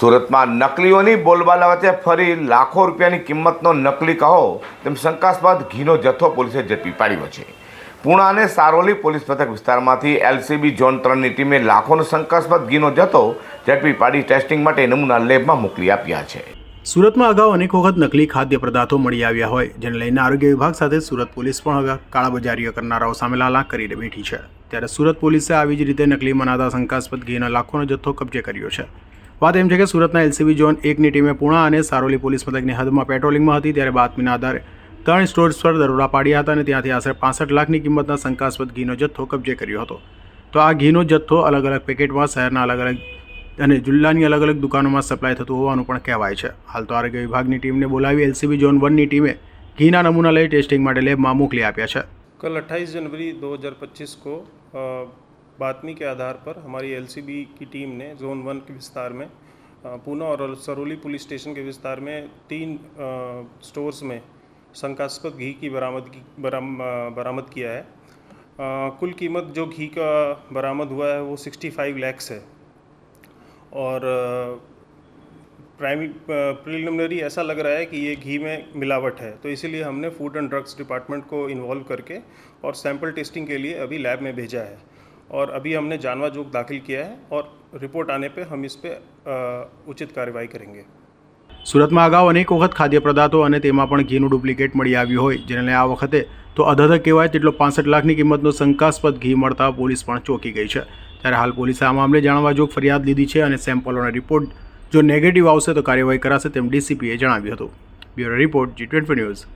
સુરતમાં નકલીઓની બોલબાલા વચ્ચે ફરી લાખો રૂપિયાની કિંમતનો નકલી કહો, તેમ શંકાસ્પદ ઘીનો જથ્થો પોલીસે ઝડપી પાડ્યો છે. પૂણા અને સારોલી પોલીસ મથક વિસ્તારમાંથી એલસીબી ઝોન ત્રણની ટીમે લાખોનો શંકાસ્પદ ઘીનો જથ્થો ઝડપી પાડી ટેસ્ટિંગ માટે નમૂના લેબમાં મોકલી આપ્યા છે. સુરતમાં અગાઉ અનેક વખત નકલી ખાદ્ય પદાર્થો મળી આવ્યા હોય, જેને લઈને આરોગ્ય વિભાગ સાથે સુરત પોલીસ પણ હવે કાળાબજારીઓ કરનારાઓ સામે લાલા કરીને બેઠી છે. ત્યારે સુરત પોલીસે આવી જ રીતે નકલી મનાતા શંકાસ્પદ ઘીના લાખોનો જથ્થો કબજે કર્યો છે. વાત એમ છે કે સુરતના એલસીબી ઝોન એકની ટીમે પૂણા અને સારોલી પોલીસ મથકની હદમાં પેટ્રોલિંગમાં હતી ત્યારે બાતમીના આધારે ત્રણ સ્ટોર્સ પર દરોડા પાડ્યા હતા અને ત્યાંથી આશરે પાસઠ લાખની કિંમતના શંકાસ્પદ ઘીનો જથ્થો કબજે કર્યો હતો. તો આ ઘીનો જથ્થો અલગ અલગ પેકેટમાં શહેરના અલગ અલગ અને જિલ્લાની અલગ અલગ દુકાનોમાં સપ્લાય થતું હોવાનું પણ કહેવાય છે. હાલ તો આરોગ્ય વિભાગની ટીમને બોલાવી એલસીબી ઝોન વનની ટીમે ઘીના નમૂના લઈ ટેસ્ટિંગ માટે લેબમાં મોકલી આપ્યા છે. કલ અઠ્ઠાઈસ જનવરી દો હજાર પચીસ કો बातमी के आधार पर हमारी एलसीबी की टीम ने जोन वन के विस्तार में पूना और सरोली पुलिस स्टेशन के विस्तार में तीन स्टोर्स में शंकास्पद घी की बरामदगी बराम बरामद किया है। अ, कुल कीमत जो घी का बरामद हुआ है वो 65 लैक्स है। और प्राइमरी प्रिलिमिनरी ऐसा लग रहा है कि ये घी में मिलावट है तो इसीलिए हमने फ़ूड एंड ड्रग्स डिपार्टमेंट को इन्वॉल्व करके और सैंपल टेस्टिंग के लिए अभी लैब में भेजा है। और अभी हमने जानवा जोग दाखिल किया है और रिपोर्ट आने पे हम इस पे अ, उचित कार्रवाई करेंगे સુરતમાં અગાઉ અનેક વખત ખાદ્ય પદાર્થો અને તેમાં પણ ઘીનું ડુપ્લિકેટ મળી આવ્યું હોય જેને લઈને આ વખતે તો અધધ કહેવાય તેટલો પાસઠ લાખની કિંમતનો શંકાસ્પદ ઘી મળતા પોલીસ પણ ચોંકી ગઈ છે ત્યારે હાલ પોલીસે આ મામલે જાણવા જોગ ફરિયાદ લીધી છે અને સેમ્પલોના રિપોર્ટ જો નેગેટિવ આવશે તો કાર્યવાહી કરાશે તેમ ડીસીપીએ જણાવ્યું હતું bureau report G twenty news